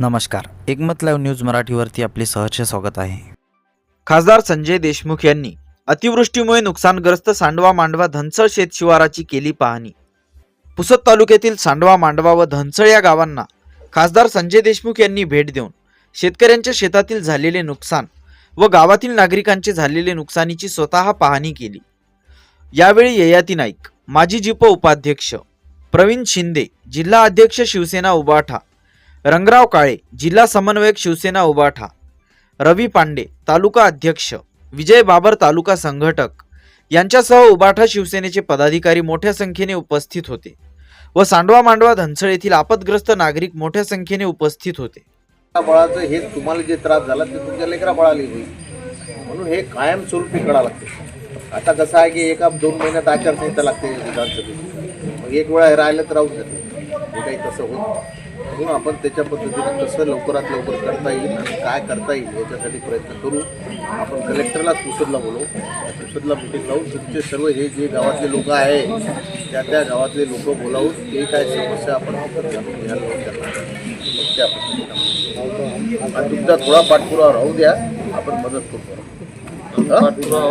नमस्कार. एकमत live news मराठीवरती आपले सहर्ष स्वागत आहे. खासदार संजय देशमुख यांनी अतिवृष्टीमुळे नुकसानग्रस्त सांडवा मांडवा धनसळ शेतशिवाराची केली पाहणी. पुसद तालुक्यातील सांडवा मांडवा व धनसळ या गावांना खासदार संजय देशमुख यांनी भेट देऊन शेतकऱ्यांच्या शेतातील झालेले नुकसान व गावातील नागरिकांचे झालेले नुकसानीची स्वतः पाहणी केली. यावेळी ययाती नाईक माजी जिप उपाध्यक्ष प्रवीण शिंदे जिल्हा अध्यक्ष शिवसेना उबाठा रंगराव काळे जिल्हा समन्वयक शिवसेना उबाठा. रवी पांडे तालुका अध्यक्ष. विजय बाबर तालुका संघटक. यांच्यासह उबाठा शिवसेनेचे पदाधिकारी मोठ्या संख्येने उपस्थित होते व सांडवा मांडवा धनसळ येथील आपदग्रस्त नागरिक मोठ्या संख्येने उपस्थित होते. बळाचं हे तुम्हाला जे त्रास झाला ते तुमच्या लेकरा बळाला होईल म्हणून हे कायमस्वरूपी कडा लागते. आता कसं आहे की एका दोन महिन्यात आचारसंहिता लागते विधानसभेची मग एक वेळा राहिलं तर राहू शकते हे काही तसं होत म्हणून आपण त्याच्या पद्धतीने कसं लवकरात लवकर करता येईल आणि काय करता येईल याच्यासाठी प्रयत्न करू. आपण कलेक्टरला पुसदला बोलवू. पुसदला मिटिंग लावून तुमचे सर्व हे जे गावातले लोक आहे त्या त्या गावातले लोक बोलावून ते काय समस्या आपण जाणून घ्यायला त्यांना मग त्या पद्धतीने. आणि तुमचा थोडा पाठपुरावा राहू द्या. आपण मदत करू. हं?